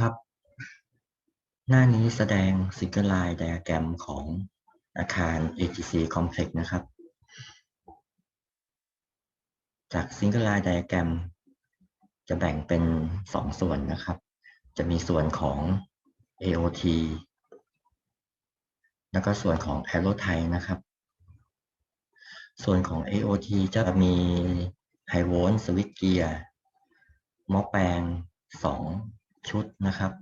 ครับ หน้านี้แสดง Single Line Diagram ของอาคาร AGC Complex นะครับ จาก Single Line Diagram จะแบ่งเป็น 2 ส่วนนะครับ จะมีส่วนของ AOT แล้วก็ส่วนของ Arrow Type นะครับ ส่วนของ AOT จะมี High Volt Switch Gear หม้อแปลง 2 ชุดนะครับ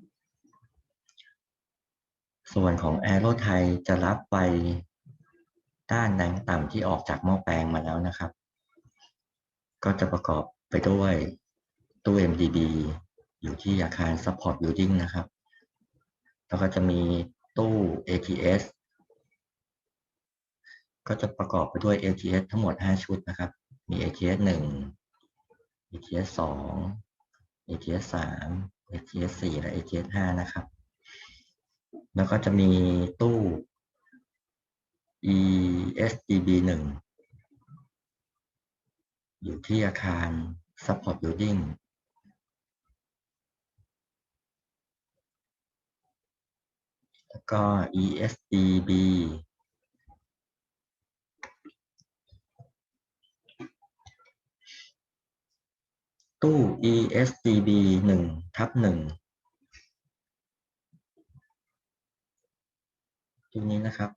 ส่วนของ Arrow Type จะรับไฟด้านแรงต่ำที่ออกจากหม้อแปลงมาแล้วนะครับ ก็จะประกอบไปด้วยตู้ MDB อยู่ที่อาคาร Support Building นะครับ แล้วก็จะมีตู้ ATS ก็จะประกอบไปด้วย ATS ทั้งหมด 5 ชุดนะครับ มี ATS 1 ATS 2 ATS 3 ATS 4และ ATS 5นะครับ แล้วก็จะมีตู้ ESDB 1อยู่ที่อาคาร Support Building แล้วก็ ESDB ตู้ ESDB 1ทับ1ตู้นี้นะครับ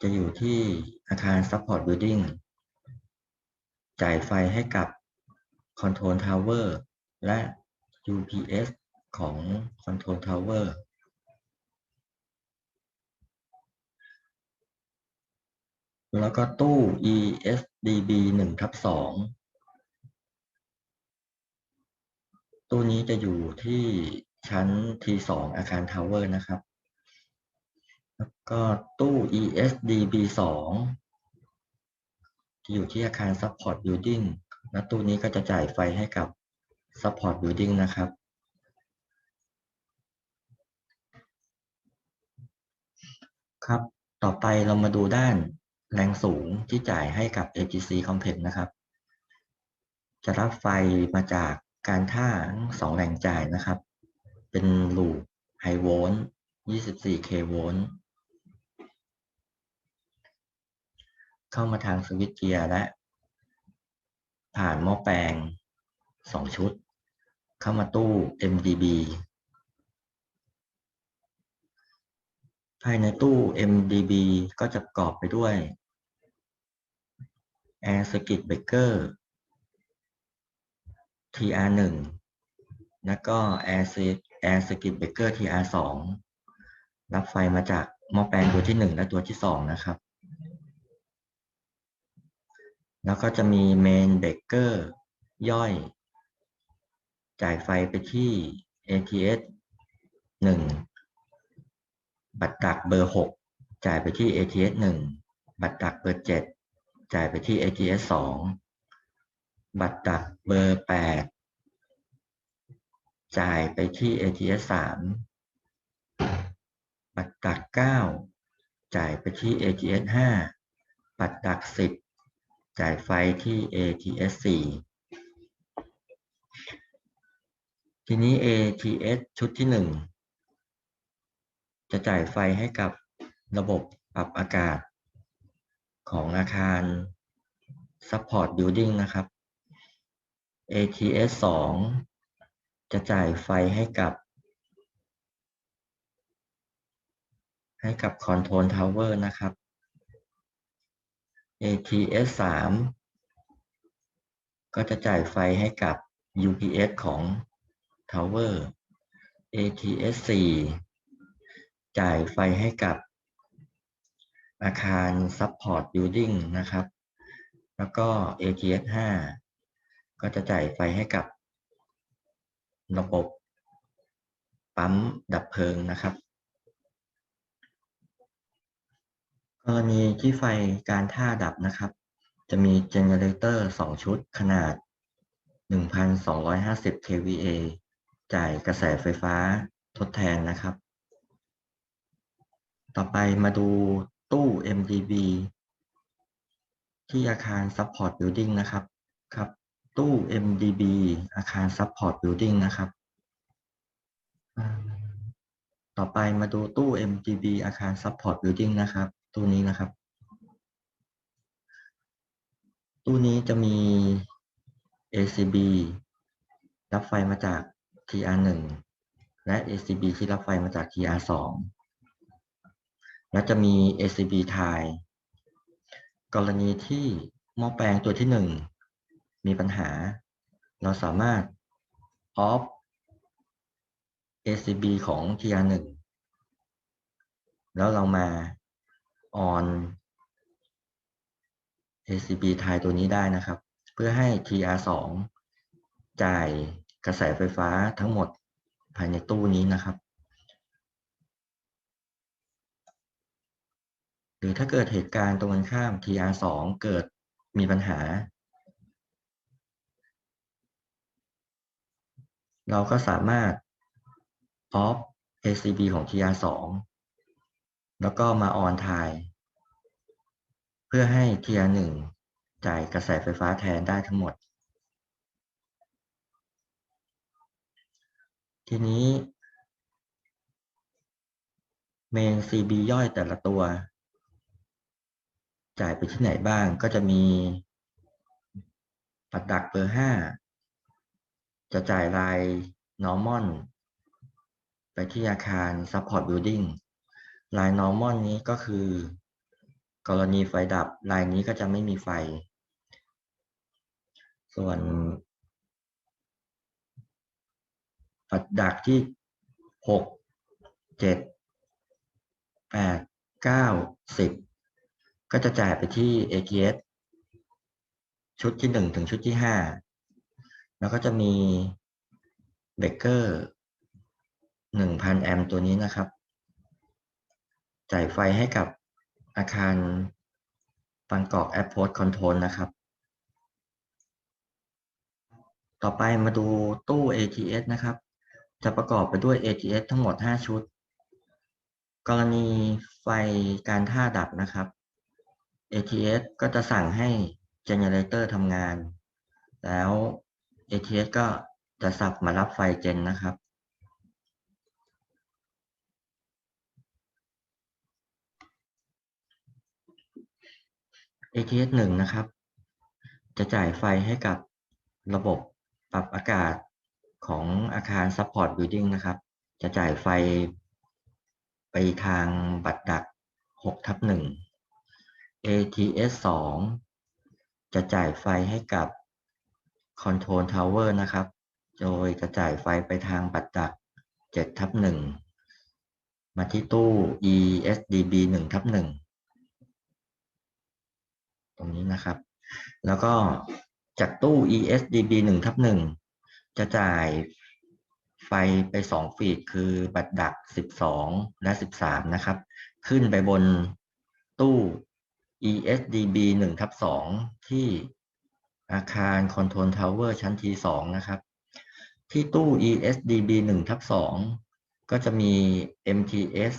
จะอยู่ที่อาคาร Support Building จ่ายไฟให้กับ Control Tower และ UPS ของ Control Tower แล้วก็ตู้ ESDB 1ทับ2 ตู้นี้จะอยู่ที่ชั้น T2 อาคาร Tower นะครับ แล้วก็ตู้ ESDB 2 ที่อยู่ที่อาคาร Support Building และตู้นี้ก็จะจ่ายไฟให้กับ Support Building นะครับ ครับ ต่อไปเรามาดูด้านแรงสูงที่จ่ายให้กับ AGC Complex นะครับ จะรับไฟมาจาก การท่าสองแหล่งจ่ายนะครับ เป็นลูปไฮโวลต์24 k โวลต์เข้ามาทางสวิตช์เกียร์และ ผ่านหม้อแปลง 2 ชุด เข้ามาตู้ MDB ภายในตู้ MDB ก็จะประกอบไปด้วย Air Circuit Breaker TR1 แล้วก็ Air Air Circuit Breaker TR2 รับไฟมาจากหม้อแปลงตัวที่ 1 และตัวที่ 2 นะครับ แล้วก็จะมี Main Breaker ย่อย จ่ายไฟไปที่ ATS 1 บัตรดักเบอร์ 6 จ่ายไปที่ ATS 1 บัตรดักเบอร์ 7 จ่ายไปที่ ATS 2 บัตรดักเบอร์8จ่ายไปที่ ATS 3บัตรดัก9จ่ายไปที่ ATS 5บัตรดัก10จ่ายไฟที่ ATS 4ทีนี้ ATS ชุดที่1จะจ่ายไฟให้กับระบบปรับอากาศของอาคาร Support Building นะครับ ATS 2 จะจ่ายไฟให้กับ ให้กับ Control Tower นะครับ ATS 3 ก็จะจ่ายไฟให้กับ UPS ของ Tower ATS 4 จ่ายไฟให้กับ อาคาร Support Building นะครับ แล้วก็ ATS 5 ก็จะจ่ายไฟให้กับระบบปั๊มดับเพลิงนะครับ กรณีที่ไฟการท่าดับนะครับ จะมีเจเนเรเตอร์2ชุดขนาด 1,250 kVA จ่ายกระแสไฟฟ้าทดแทนนะครับ ต่อไปมาดูตู้ MDB ที่อาคาร Support Building นะครับครับ ตู้ MDB อาคาร Support Building นะครับ ต่อไปมาดูตู้ MGB อาคาร Support Building นะครับ ตู้นี้นะครับ ตู้นี้จะมี ACB รับไฟมาจาก TR1 และ ACB ที่รับไฟมาจาก TR2 และจะมี ACB ทายกรณีที่หม้อแปลงตัวที่หนึ่ง มีปัญหา เราสามารถ off ACB ของ TR1 แล้วเรามา on ACB ทายตัวนี้ได้นะครับ เพื่อให้ TR2 จ่ายกระแสไฟฟ้าทั้งหมดภายในตู้นี้นะครับ หรือถ้าเกิดเหตุการณ์ตรงกันข้าม TR2 เกิดมีปัญหา เราก็สามารถ off ACB ของ TR2 แล้วก็มา on ทายเพื่อให้ TR1 จ่ายกระแสไฟฟ้าแทนได้ทั้งหมด ทีนี้เมน CB ย่อยแต่ละตัว จ่ายไปที่ไหนบ้างก็จะมีปัดดักเบอร์ห้า จะจ่ายราย normal ไปที่อาคาร support building ลาย normal นี้ก็คือ กรณีไฟดับลายนี้ก็จะไม่มีไฟ ส่วนปัดดักที่หกเจ็ดแปดเก้าสิบก็จะจ่ายไปที่ ATS ชุดที่หนึ่งถึงชุดที่ห้า แล้วก็จะมีเบเกอร์หนึ่งพันแอมป์ตัวนี้นะครับ จ่ายไฟให้กับอาคารบางกอกแอร์พอร์ตคอนโทรลนะครับ ต่อไปมาดูตู้ ATS นะครับ จะประกอบไปด้วย ATS ทั้งหมด 5 ชุด กรณีไฟการท่าดับนะครับ ATS ก็จะสั่งให้ Generator ทำงาน แล้ว ATS ก็จะสับมารับไฟเจนนะครับ ATS 1นะครับ จะจ่ายไฟให้กับระบบปรับอากาศของอาคาร Support Building นะครับ จะจ่ายไฟไปทางบัตรดัก6ทับ1 ATS 2 จะจ่ายไฟให้กับ Control Tower นะครับ โดยจะจ่ายไฟไปทางบัตรดัก7ทับ1มาที่ตู้ ESDB 1ทับ1ตรงนี้นะครับ แล้วก็จากตู้ ESDB 1ทับ1จะจ่ายไฟไป 2 ฟีด คือบัตรดัก 12 และ 13 นะครับ ขึ้นไปบนตู้ ESDB 1ทับ2ที่ อาคาร Control Tower ชั้น T2 นะครับ ที่ตู้ ESDB 1ทับ2ก็จะมี MTS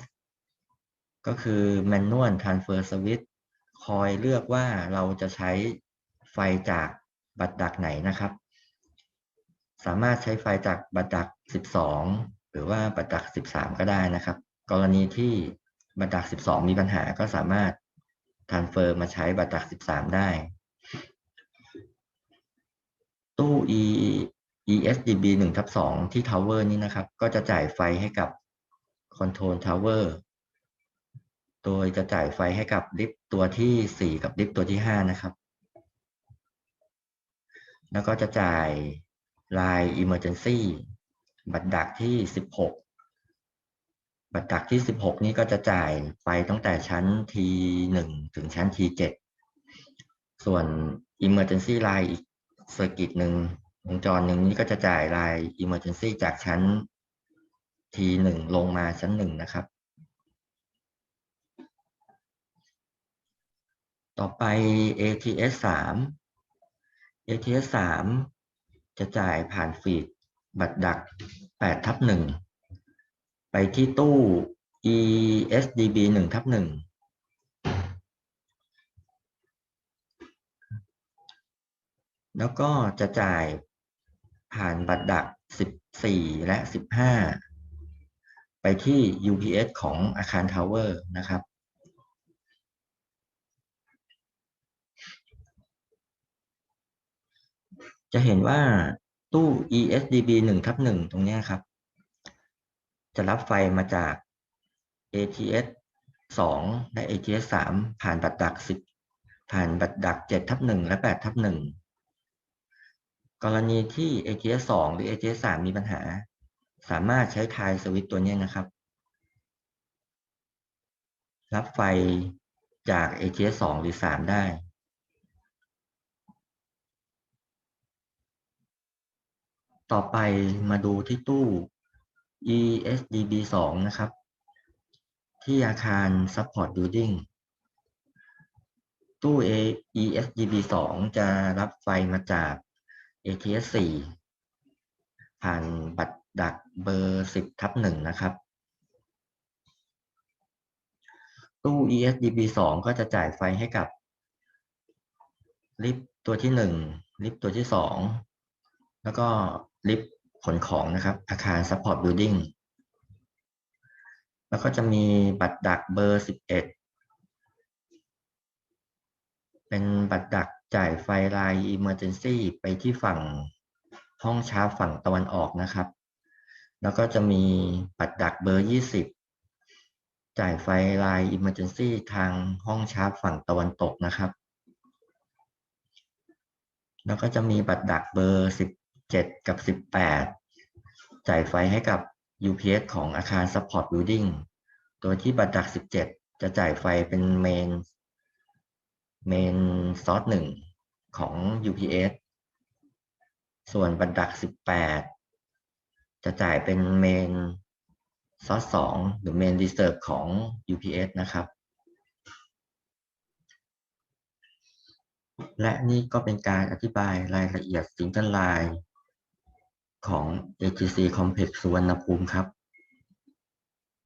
ก็คือ Manual Transfer Switch คอยเลือกว่าเราจะใช้ไฟจากบัตรดักไหนนะครับ สามารถใช้ไฟจากบัตรดัก 12 หรือว่าบัตรดัก 13 ก็ได้นะครับ กรณีที่บัตรดัก 12 มีปัญหาก็สามารถ transfer มาใช้บัตรดัก 13 ได้ ตู้ E ESDB 1ทับ2ที่ Tower นี้นะครับ ก็จะจ่ายไฟให้กับ Control Tower โดยจะจ่ายไฟให้กับลิฟต์ตัวที่ 4 กับลิฟต์ตัวที่ 5 นะครับ แล้วก็จะจ่ายลาย Emergency บัตรดักที่ 16 บัตรดักที่ 16 นี้ก็จะจ่ายไฟตั้งแต่ชั้น T1 ถึงชั้น T7 ส่วน Emergency Line อีก เซอร์กิตหนึ่งวงจรหนึ่งนี้ก็จะจ่ายลาย Emergency จากชั้น T1 ลงมาชั้น1นะครับ ต่อไป ATS 3 ATS 3จะจ่ายผ่านฟีดบัตรดัก8ทับ1ไปที่ตู้ ESDB 1ทับ1 แล้วก็จะจ่ายผ่านบัตรดัก 14 และ 15 ไปที่ UPS ของอาคารทาวเวอร์นะครับ จะเห็นว่าตู้ ESDB 1ทับ1ตรงนี้ครับ จะรับไฟมาจาก ATS 2 และ ATS 3 ผ่านบัตรดัก 10 ผ่านบัตรดัก 7 ทับ1และ 8 ทับ1 กรณีที่ ATS 2หรือ ATS 3มีปัญหา สามารถใช้ทายสวิตตัวนี้นะครับ รับไฟจาก ATS 2หรือ 3 ได้ ต่อไปมาดูที่ตู้ ESDB 2นะครับ ที่อาคาร Support Building ตู้ ESDB 2จะรับไฟมาจาก ATS 4ผ่านบัตรดักเบอร์ 10ทับ1นะครับ ตู้ ESDB 2ก็จะจ่ายไฟให้กับ ลิฟต์ตัวที่ 1 ลิฟต์ตัวที่ 2 แล้วก็ลิฟต์ขนของนะครับ อาคาร Support Building แล้วก็จะมีบัตรดักเบอร์ 11 เป็นบัตรดัก จ่ายไฟลาย Emergency ไปที่ฝั่งห้องชาร์จฝั่งตะวันออกนะครับ แล้วก็จะมีบัตรดักเบอร์ 20 จ่ายไฟลาย Emergency ทางห้องชาร์จฝั่งตะวันตกนะครับ แล้วก็จะมีบัตรดักเบอร์ 17 กับ 18 จ่ายไฟให้กับ UPS ของอาคาร Support Building โดยที่บัตรดัก 17 จะจ่ายไฟเป็นเมน เมนซอสหนึ่งของ UPS ส่วนบัตรดัก 18 จะจ่ายเป็นเมนซอสสองหรือเมนรีเซิร์ฟของ UPS นะครับ และนี่ก็เป็นการอธิบายรายละเอียดสิงเกิลไลน์ของ ATC Complex สุวรรณภูมิครับ